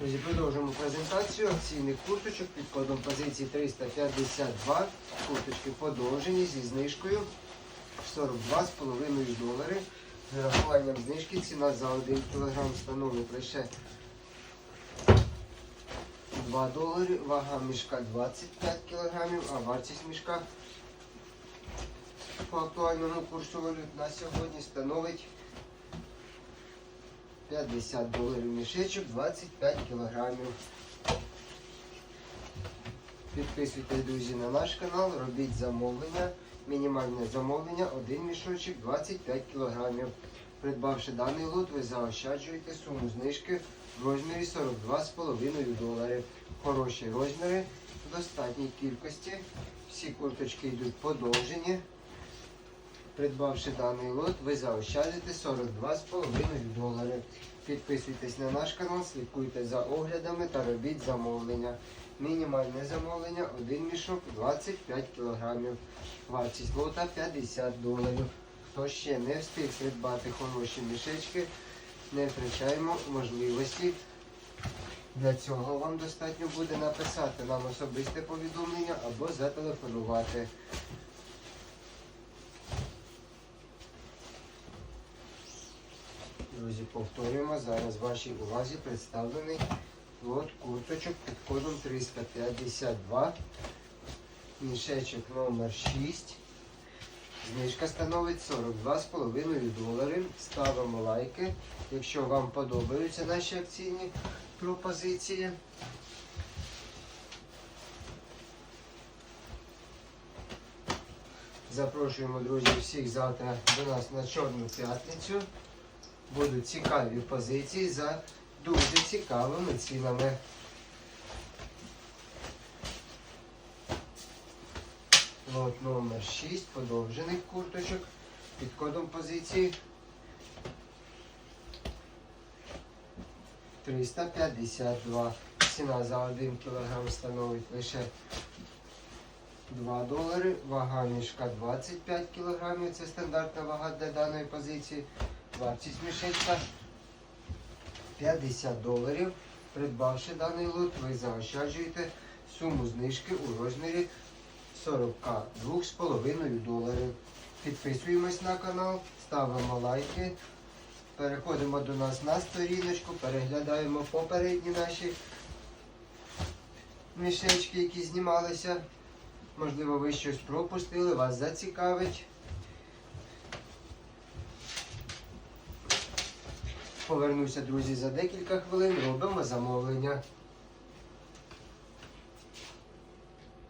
Друзі, продовжуємо презентацію акційних курточок під кодом позиції 352. Курточки подовжені зі знижкою 42,5 долари. З рахуванням знижки ціна за 1 кг становить лише 2 долари. Вага мішка 25 кг, а вартість мішка по актуальному курсу валют на сьогодні становить 50 доларів мішечок, 25 кілограмів. Підписуйтесь, друзі, на наш канал, робіть замовлення. Мінімальне замовлення, один мішочок, 25 кілограмів. Придбавши даний лот, ви заощаджуєте суму знижки в розмірі 42,5 доларів. Хороші розміри в достатній кількості. Всі курточки йдуть подовжені. Придбавши даний лот, ви заощадите 42,5 доларів. Підписуйтесь на наш канал, слідкуйте за оглядами та робіть замовлення. Мінімальне замовлення один мішок 25 кг. Вартість лота 50 доларів. Хто ще не встиг придбати хороші мішечки, не втрачаємо можливості. Для цього вам достатньо буде написати нам особисте повідомлення або зателефонувати. Друзі, повторюємо, зараз вашій увазі представлений лот курточок під кодом 352. Мішечок номер 6. Знижка становить 42,5 долари. Ставимо лайки, якщо вам подобаються наші акційні пропозиції. Запрошуємо, друзі, всіх завтра до нас на Чорну п'ятницю. Будуть цікаві позиції за дуже цікавими цінами. Лот номер 6 подовжених курточок під кодом позиції 352. Ціна за 1 кг становить лише 2 долари. Вага мішка 25 кг. Це стандартна вага для даної позиції. Вартість мішечка 50 доларів. Придбавши даний лот, ви заощаджуєте суму знижки у розмірі 42,5 доларів. Підписуємось на канал, ставимо лайки. Переходимо до нас на сторіночку, переглядаємо попередні наші мішечки, які знімалися. Можливо, ви щось пропустили, вас зацікавить. Повернуся, друзі, за декілька хвилин. Робимо замовлення.